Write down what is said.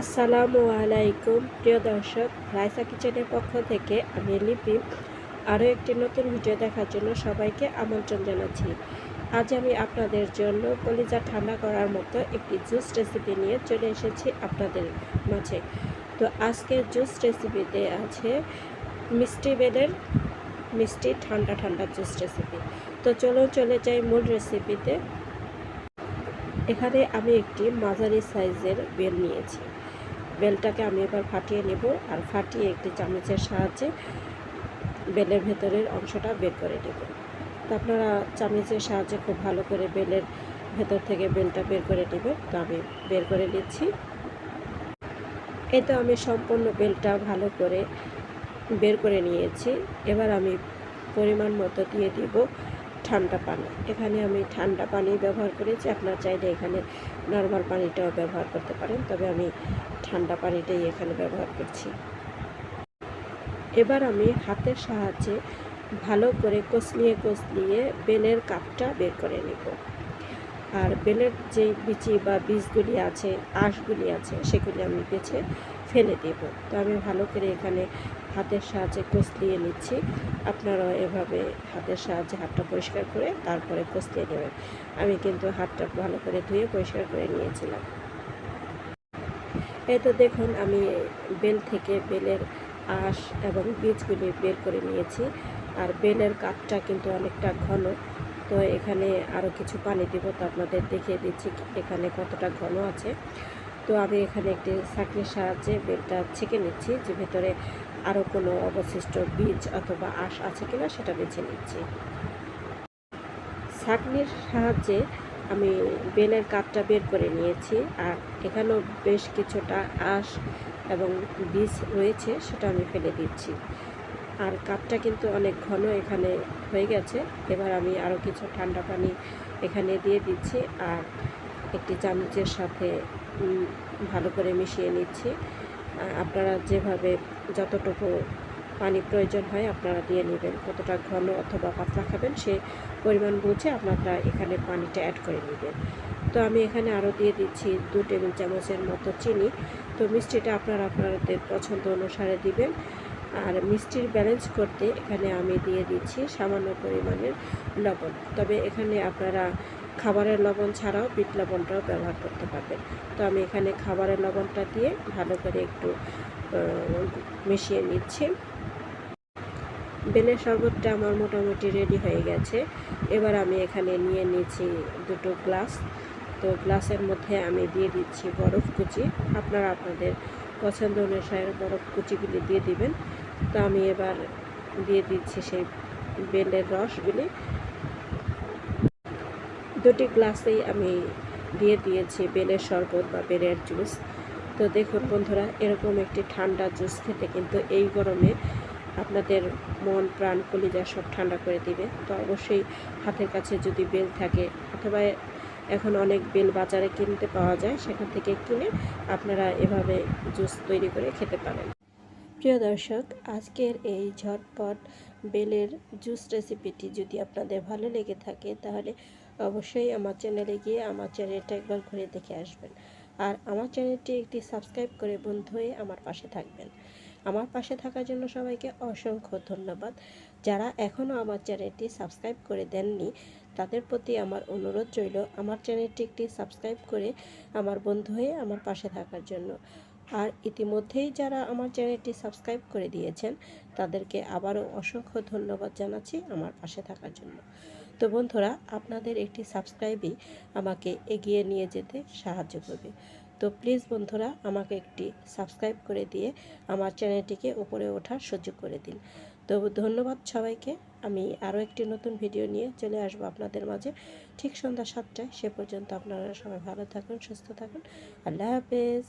আসসালামু আলাইকুম। প্রিয় দর্শক, রাইসা কিচেনের পক্ষ থেকে আমি লিপি। আরও একটি নতুন ভিডিও দেখার জন্য সবাইকে আমন্ত্রণ জানাচ্ছি। আজ আমি আপনাদের জন্য কলিজা ঠান্ডা করার মতো একটি জুস রেসিপি নিয়ে চলে এসেছি আপনাদের মাঝে। তো আজকে জুস রেসিপিতে আছে মিষ্টি বেলের মিষ্টি ঠান্ডা ঠান্ডা জুস রেসিপি। তো চলো চলে যাই মূল রেসিপিতে। এখানে আমি একটি মাঝারি সাইজের বেল নিয়েছি। বেলটাকে আমি এবার ফাটিয়ে নেব আর ফাটিয়ে একটি চামচের সাহায্যে বেলের ভেতরের অংশটা বের করে নেব। তো আপনারা চামচের সাহায্যে খুব ভালো করে বেলের ভেতর থেকে বেলটা বের করে নেবেন। তো আমি বের করে নিচ্ছি। এতে আমি সম্পূর্ণ বেলটা ভালো করে বের করে নিয়েছি। এবার আমি পরিমাণ মতো দিয়ে দিব। ঠান্ডা পানি। এখানে আমি ঠান্ডা পানি ব্যবহার করেছি। আপনার চাইলে এখানে নর্মাল পানিটাও ব্যবহার করতে পারেন। তবে আমি ঠান্ডা পানিটাই এখানে ব্যবহার করছি। এবার আমি হাতের সাহায্যে ভালো করে কষলিয়ে কষলিয়ে বেলের কাপটা বের করে নেব। আর বেলের যে বিচি বা বীজগুলি আছে, আঁশগুলি আছে, সেগুলি আমি বেছে ফেলে দেব। তো আমি ভালো করে এখানে হাতের সাহায্যে কষলিয়ে নিচ্ছি। আপনারা এভাবে হাতের সাহায্যে হাতটা পরিষ্কার করে তারপরে কষলিয়ে নেবেন। আমি কিন্তু হাতটা ভালো করে ধুয়ে পরিষ্কার করে নিয়েছিলাম। এই তো দেখুন, আমি বেল থেকে বেলের আঁশ এবং বীজগুলি বের করে নিয়েছি। আর বেলের কাঠটা কিন্তু অনেকটা ঘন। তো এখানে আরও কিছু পানি দিব, তো আপনাদের দেখিয়ে দিচ্ছি এখানে কতটা ঘন আছে। তো আমি এখানে একটি ছাঁকনির সাহায্যে বেলটা ছেঁকে নিচ্ছি, যে ভেতরে আরও কোনো অবশিষ্ট বীজ অথবা আঁশ আছে কিনা সেটা বেছে নিচ্ছি। ছাঁকনির সাহায্যে আমি বেলের কাপটা বের করে নিয়েছি আর এখানেও বেশ কিছুটা আঁশ এবং বীজ রয়েছে সেটা আমি ফেলে দিচ্ছি। আর কাপটা কিন্তু অনেক ঘন এখানে হয়ে গেছে, এবার আমি আরও কিছু ঠান্ডা পানি এখানে দিয়ে দিচ্ছি আর একটি চামচের সাথে ভালো করে মিশিয়ে নিচ্ছি। আপনারা যেভাবে যতটুকু পানি প্রয়োজন হয় আপনারা দিয়ে নেবেন। কতটা ঘন অথবা পাতলা খাবেন সে পরিমাণ বুঝে আপনারা এখানে পানিটা অ্যাড করে নেবেন। তো আমি এখানে আরও দিয়ে দিচ্ছি দু টেবিল চামচের মতো চিনি। তো মিষ্টিটা আপনারা আপনাদের পছন্দ অনুসারে দিবেন। আর মিষ্টির ব্যালেন্স করতে এখানে আমি দিয়ে দিচ্ছি সামান্য পরিমাণের লবণ। তবে এখানে আপনারা খাবারের লবণ ছাড়াও বিট লবণটাও ব্যবহার করতে পারবেন। তো আমি এখানে খাবারের লবণটা দিয়ে ভালো করে একটু মিশিয়ে নিচ্ছি। বেলের শরবতটা আমার মোটামুটি রেডি হয়ে গেছে। এবার আমি এখানে নিয়ে নিয়েছি দুটো গ্লাস। তো গ্লাসের মধ্যে আমি দিয়ে দিচ্ছি বরফ কুচি। আপনারা আপনাদের পছন্দ অনুসারে বরফ কুচিগুলি দিয়ে দিবেন। তো আমি এবার দিয়ে দিচ্ছি সেই বেলের রসগুলি। দুটি গ্লাসেই আমি দিয়ে দিয়েছি বেলের শরবত বা বেলের জুস। তো দেখুন বন্ধুরা, এরকম একটি ঠান্ডা জুস খেতে কিন্তু এই গরমে আপনাদের মন, প্রাণ, কলিজা সব ঠান্ডা করে দিবে। তো অবশ্যই হাতের কাছে যদি বেল থাকে অথবা এখন অনেক বেল বাজারে কিনতে পাওয়া যায়, সেখান থেকে কিনে আপনারা এভাবে জুস তৈরি করে খেতে পারেন। প্রিয় দর্শক, আজকের এই ঝটপট বেলের জুস রেসিপিটি যদি আপনাদের ভালো লেগে থাকে, তাহলে অবশ্যই আমার চ্যানেলে গিয়ে আমার চ্যানেলটা একবার ঘুরে দেখে আসবেন। আর আমার চ্যানেলটি একটি সাবস্ক্রাইব করে বন্ধু হয়ে আমার পাশে থাকবেন। আমার পাশে থাকার জন্য সবাইকে অসংখ্য ধন্যবাদ। যারা এখনও আমার চ্যানেলটি সাবস্ক্রাইব করে দেননি, তাদের প্রতি আমার অনুরোধ রইল আমার চ্যানেলটি একটি সাবস্ক্রাইব করে আমার বন্ধু হয়ে আমার পাশে থাকার জন্য। আর ইতিমধ্যেই যারা আমার চ্যানেলটি সাবস্ক্রাইব করে দিয়েছেন, তাদেরকে আবারও অসংখ্য ধন্যবাদ জানাচ্ছি আমার পাশে থাকার জন্য। তো বন্ধুরা, আপনাদের একটি সাবস্ক্রাইবই আমাকে এগিয়ে নিয়ে যেতে সাহায্য করবে। তো প্লিজ বন্ধুরা, আমাকে একটি সাবস্ক্রাইব করে দিয়ে আমার চ্যানেলটিকে উপরে ওঠার সুযোগ করে দিন। তো ধন্যবাদ সবাইকে। আমি আরও একটি নতুন ভিডিও নিয়ে চলে আসব আপনাদের মাঝে। ঠিক সন্ধ্যা সাতটায়। সে পর্যন্ত আপনারা সবাই ভালো থাকুন, সুস্থ থাকুন। আল্লাহ হাফেজ।